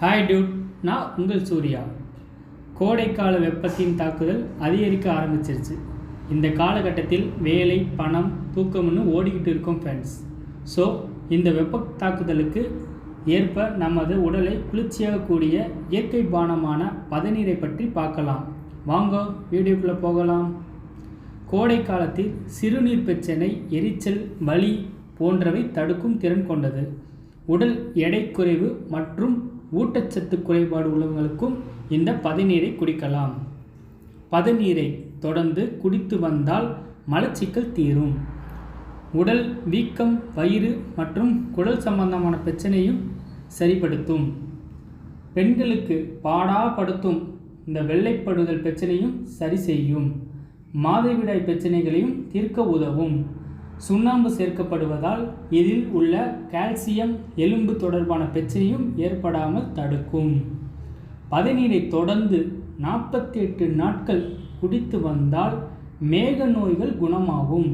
Hi Dude நான் உங்கள் சூர்யா. கோடைக்கால வெப்பத்தின் தாக்குதல் அதிகரிக்க ஆரம்பிச்சிருச்சு. இந்த காலகட்டத்தில் வேலை பணம் தூக்கம்னு ஓடிக்கிட்டு இருக்கோம் ஃப்ரெண்ட்ஸ் ஸோ இந்த வெப்ப தாக்குதலுக்கு ஏற்ப நமது உடலை குளிர்ச்சியாகக்கூடிய இயற்கை பானமான பதநீரை பற்றி பார்க்கலாம். வாங்க வீடியோக்குள்ளே போகலாம். கோடை காலத்தில் சிறுநீர் பிரச்சனை எரிச்சல் வலி போன்றவை தடுக்கும் திறன் கொண்டது. உடல் எடை குறைவு மற்றும் ஊட்டச்சத்து குறைபாடு உள்ளவங்களுக்கும் இந்த பதநீரை குடிக்கலாம். பதநீரை தொடர்ந்து குடித்து வந்தால் மலச்சிக்கல் தீரும். உடல் வீக்கம் வயிறு மற்றும் குடல் சம்பந்தமான பிரச்சனையும் சரிப்படுத்தும். பெண்களுக்கு பாடாப்படுத்தும் இந்த வெள்ளைப்படுதல் பிரச்சனையும் சரி செய்யும். மாதவிடாய் பிரச்சனைகளையும் தீர்க்க உதவும். சுண்ணாம்பு சேர்க்கப்படுவதால் இதில் உள்ள கால்சியம் எலும்பு தொடர்பான பிரச்சனையும் ஏற்படாமல் தடுக்கும். பதநீரை தொடர்ந்து நாற்பத்தி எட்டு நாட்கள் குடித்து வந்தால் மேக நோய்கள் குணமாகும்.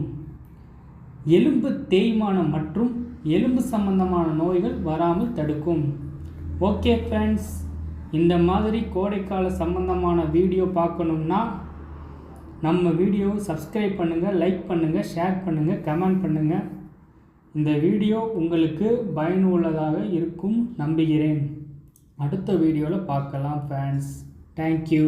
எலும்பு தேய்மானம் மற்றும் எலும்பு சம்பந்தமான நோய்கள் வராமல் தடுக்கும். ஓகே ஃப்ரெண்ட்ஸ் இந்த மாதிரி கோடைக்கால சம்பந்தமான வீடியோ பார்க்கணும்னா நம்ம வீடியோவை சப்ஸ்கிரைப் பண்ணுங்கள் லைக் பண்ணுங்கள் ஷேர் பண்ணுங்கள் கமெண்ட் பண்ணுங்கள் இந்த வீடியோ உங்களுக்கு பயனுள்ளதாக இருக்கும் நம்புகிறேன். அடுத்த வீடியோவில் பார்க்கலாம் ஃபேன்ஸ் தேங்க்யூ